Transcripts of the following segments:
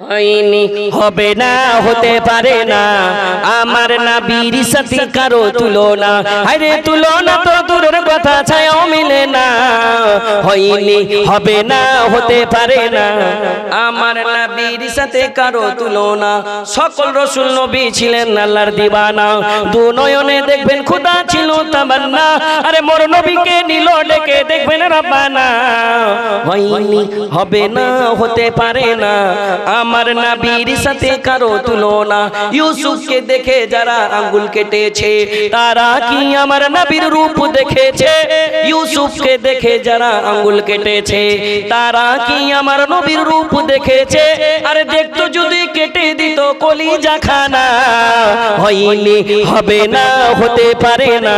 হয়নি হবে না, হতে পারে না। আমার নাবির সাথে কারও তুলনা। আরে তুলনা তো দূরের কথা, ছায়াও মিলে না। হয়নি, হবে না, হতে পারে না। আমার সাথে কারও সকল রসুল নবী ছিলেন আল্লাহর দিবানা। দু নয়নে দেখবেন খুদা ছিল তামান্না। আরে, মোর নবীকে নিল, ডেকে দেখবেন রাব্বানা। হয়নি, হবে না, হতে পারে না। আমার নবীর সাথে কারও তুলনা। ইউসুফকে দেখে যারা আঙ্গুল কেটেছে, তারা কি আমার নবীর রূপ দেখেছে? ইউসুফকে দেখে যারা আঙ্গুল কেটেছে, তারা কি আমার নবীর রূপ দেখেছে? আরে দেখতো যদি কেটে দিত কলিজা খানা, হয়নি, হবে না, হতে পারে না।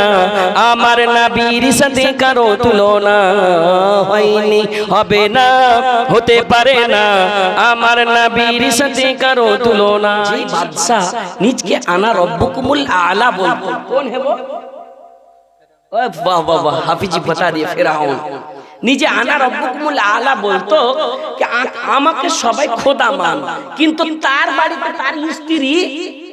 আমার নবীর সাথে কারও তুলনা, হয়নি, হবে না, হতে পারে না। আমার নবীর সাথে কারও তুলনা। যে বাদশা নিজকে আনা রব্বুকুমুল আলা বলতো কোন হেবো ওই বাহ বাহ বাহ হাফিজি বতা দিয়ে ফেরাউন। নিজে আনা রব্বুকুমুল আলা বলতো আমাকে সবাই খোদা মান কিন্তু তার বাড়িতে তার স্ত্রী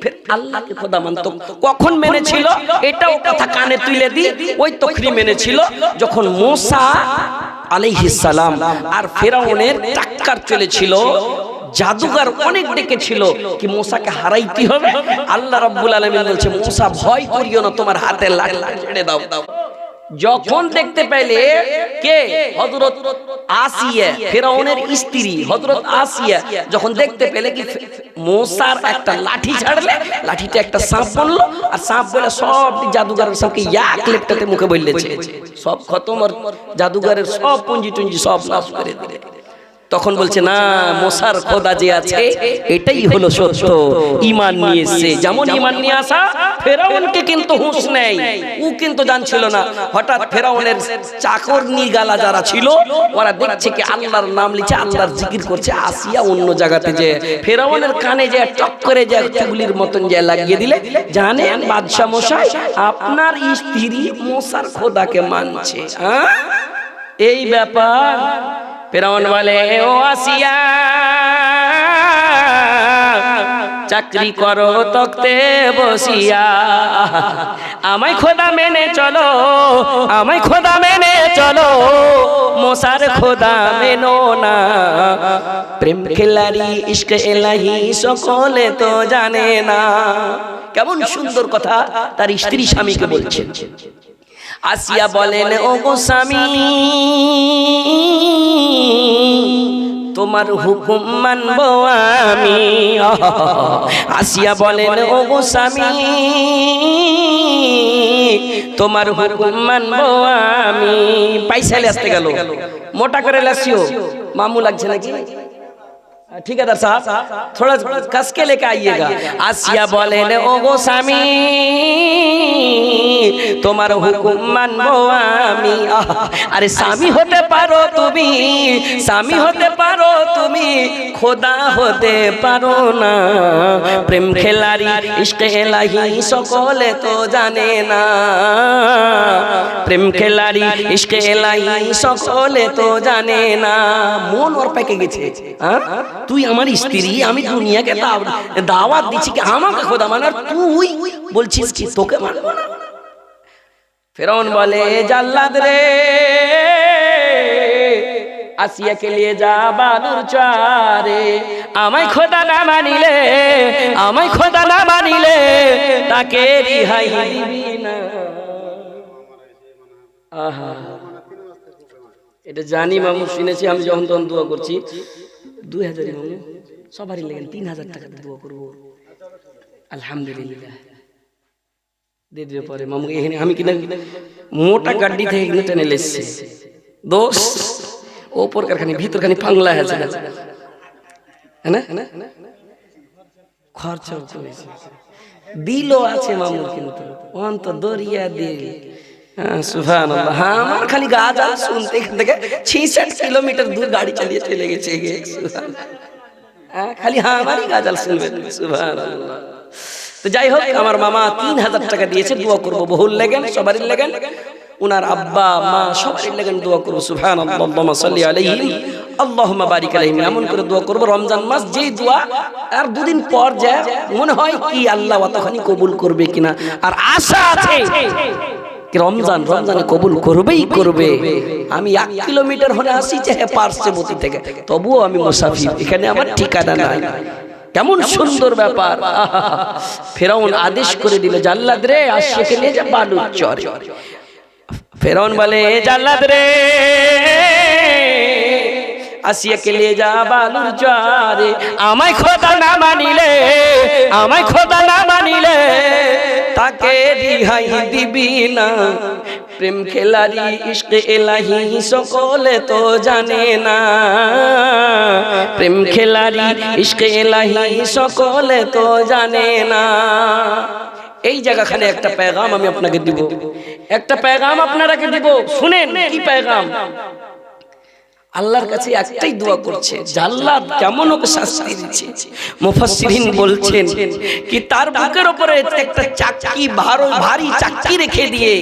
ফের আল্লাহকে খোদা মানতো কখন মেনেছিল? এটাও কথা কানে তুলে দি ওই তখরি মেনেছিল যখন মোসা আলাইহিস সালাম আর ফেরাউনের টাক্কার চলেছিল। জাদুগার অনেক ডেকেছিল কি মোসাকে হারাইতে হবে? আল্লাহ রাব্বুল আলামিন বলছে মোসা ভয় করিও না তোমার হাতে লাঠি ছেড়ে দাও। যখন দেখতে পেলে কে? হযরত আসিয়া ফেরাউনের স্ত্রী হযরত আসিয়া। যখন দেখতে পেলে কি মোসার একটা লাঠি ছাড়লে লাঠিটা একটা সাপ বলল আর সাপ বলে সব জাদুগারের সবকে এক লেপটাতে মুখে বললেছে। সব খতম আর জাদুগারের সব পুঞ্জি টুঞ্জি সব নাশ করে দিলে। তখন বলছে, না মোসার খোদা যে আছে, এটাই হলো সত্য। ইমান নিয়ে যেমন ইমান নিয়ে আসা, ফেরাউনকে কিন্তু হুঁশ নেই ও কিন্তু জানছিল না। হঠাৎ ফেরাউনের চাকর নিগালা যারা ছিল, ওরা দেখছে কি আল্লাহর নাম লিখে আল্লাহর জিকির করছে। আসিয়া অন্য জায়গাতে যে ফেরাউনের কানে যে টক করে যে চুগলির মতন যে লাগিয়ে দিলে, জানেন বাদশাহ মশাই, আপনার স্ত্রী মোসার খোদাকে মানছে হ্যাঁ এই ব্যাপার। ফেরাউন বলে, ও আসিয়া, চাকরি করো তক্তে বসিয়া। আমায় খোদা মেনে চলো, আমায় খোদা মেনে চলো, মশার খোদা মেনো না। প্রেম খেলারি ইস্ক এলাহি, সকলে তো জানে না। কেমন সুন্দর কথা তার স্ত্রী স্বামীকে বলছেন আসিয়া বলেন ও গো স্বামী তোমার হুকুম মানব আমি। আসিয়া বলেন ও গো স্বামী তোমার হুকুম মানব আমি। পাইসালে আসতে গেল। মোটা করে লাসিও। মামু লাগছে নাকি? ঠিকাদার সাহেব थोड़ा कस के लेके आइएगा आसिया बोले ने ओ गो স্বামী তোমার হুকুম মানবো আমি আহ, আরে স্বামী হতে পারো তুমি স্বামী হতে পারো তুমি খোদা হতে পারো না প্রেম খেলারি ইশকে এলাহি সকলে তো জানে না প্রেম খেলারি ইশকে এলাহি সকলে তো জানে না মন ওর পেকে গেছে হ্যাঁ? তুই আমার স্ত্রী আমি দুনিয়াকে দাওয়াত দিচ্ছি। কি আমাকে খোদা? মানে আর তুই বলছিস কি তোকে মানবো না? ফেরাউন বলে জাল্লাদ রে আসিয়াকে নিয়ে যা বাদুর চারে। আমায় খোদা না মানিলে আমায় খোদা না মানিলে তাকে রিহাই দিবি না। আহা। এটা জানি মামু শুনেছি আমি যখন তখন দোয়া করছি। দুই হাজার মামু সবারই লেগেন তিন হাজার টাকা দিয়ে করব। আলহামদুলিল্লাহ। দিয়ে দিবে পরে মামু এখানে আমি কিনা মোটা গাড্ডি থেকে এখানে টেনে লেসছে। দোষ ওপরকার খানি ভিতরখানি আছে না? হ্যাঁ খরচা দিলও আছে। মামুর কিন্তু। অন্ত দরিয়া দিল হ্যাঁ হ্যাঁ আমার খালি শুনতে কিলোমিটার দূর গাড়ি চালিয়ে চলে গেছে। হ্যাঁ খালি হ্যাঁ শুনবেন। তো যাই হোক, আমার মামা তিন হাজার টাকা দিয়েছে, দোয়া করব। বহুল লেগেন, সবারই লেগেন। উনার আব্বা, মা, সবারই লেগেন, দোয়া করব। আলাইহিম। এমন করে দোয়া করব, রমজান মাস যেই দোয়া আর দুদিন পর যায় মনে হয় কি আল্লাহ অতখানি কবুল করবে কিনা। আর আশা আছে রমজান, রমজানে কবুল করবেই করবে। আমি এক কিলোমিটার হলে আসি চাহে পার্শ্ববর্তী থেকে। তবুও আমি মুসাফির, এখানে আমার ঠিকানা নাই। কেমন সুন্দর ব্যাপার। ফেরাউন আদেশ করে দিল জাল্লাদ রে আশিয়াকে নিয়ে যা বালুর চরে ফেরাউন বলে জাল্লাদ রে আসিয়াকে নিয়ে যা বালুর চরে আমায় খোদা না মানিলে, আমায় খোদা না তাকে রিহাই দিবি না। প্রেম খেলারি ইশক এলাহি সকলে তো জানে না। প্রেম খেলারি ইশক এলাহি সকলে তো জানে না। এই জায়গাখানে একটা পেগাম আমি আপনাকে দিব। একটা পেগাম আপনারাকে দিব। শুনেন কি পেগাম? আল্লাহর কাছে একটাই দোয়া করছে জাল্লাদ কেমন ওকে শাস্তি দিচ্ছে। মুফাসসিরিন বলছেন কি, তার বুকের উপরে একটা চাকি ভারো ভারী চাকি রেখে দিয়ে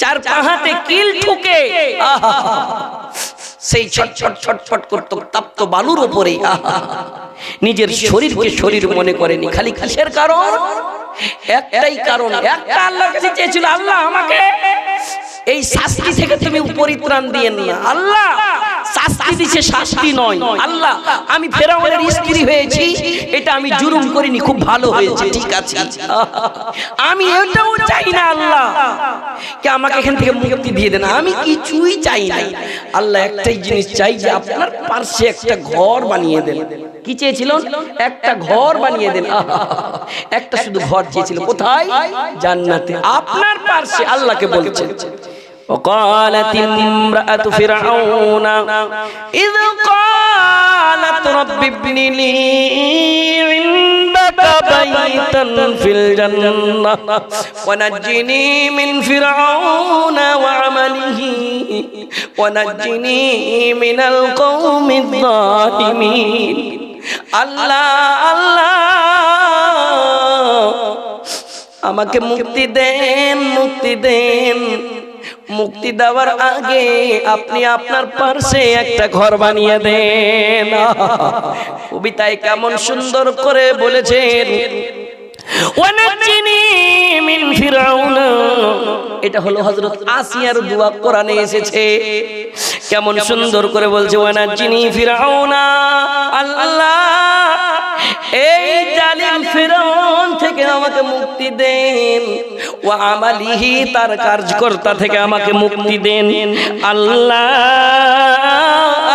চার পাহাতে কিল ঠুকে সেই ছটছট ছটফট করতো তাপ্ত বালুর উপরে নিজের শরীরকে শরীর মনে করেনি, খালি কিসের কারণ? একটাই কারণ, একটা আল্লাহর কাছে চেয়েছিল, আল্লাহ আমাকে এই শাস্তি থেকে তুমি পরিত্রাণ দিয়ে না আল্লাহ শাস্তি দিছে শাস্তি নয়। আল্লাহ আমি ফেরাউনের স্ত্রী হয়েছি এটা আমি জুলুম করিনি খুব ভালো হয়েছে। ঠিক আছে। আমি এটাও চাই না আল্লাহ। কে আমাকে এখান থেকে মুক্তি দিয়ে দেন আমি কিছুই চাই না। আল্লাহ একটাই জিনিস চাই যে আপনার পার্শ্বে একটা ঘর বানিয়ে দেন। কি চেয়েছিল? একটা ঘর বানিয়ে দেন। একটা শুধু ঘর চেয়েছিল। কোথায়? জান্নাতে। আপনার পার্শ্বে আল্লাহকে বলছেন। وقالت امرأة فرعون إذ قالت رب ابن لي عندك بيتا في الجنة ونجني من فرعون وعمله ونجني من القوم الظالمين الله الله আমাকে মুক্তি দেন মুক্তি দেন মুক্তি দেওয়ার আগে আপনি আপনার পার্শ্বে একটা ঘর বানিয়ে দেন। কবিতায় কেমন সুন্দর করে বলেছেন এটা হলো হযরত আসিয়ার দোয়া কোরআনে এসেছে। কেমন সুন্দর করে বলছে, ওয়ানাজ্জিনি ফিরাউনা, আল্লাহ, এই জালিম ফিরাউন থেকে আমাকে মুক্তি দেন। ওয়া আমালিহি তার কার্যকর্তা থেকে আমাকে মুক্তি দেন। আল্লাহ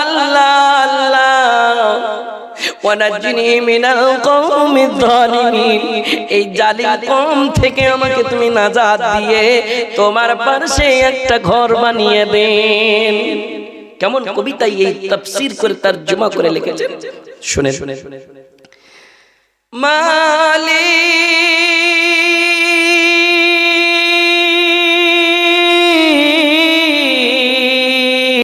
আল্লাহ। মিনাল এই জালিম কওম থেকে আমাকে তুমি নাজাত দিয়ে তোমার পাশে একটা ঘর বানিয়ে দেন। কেমন কবিতা এই তাফসীর করে তরজমা করে লিখেছেন? শুনে শুনে মালিক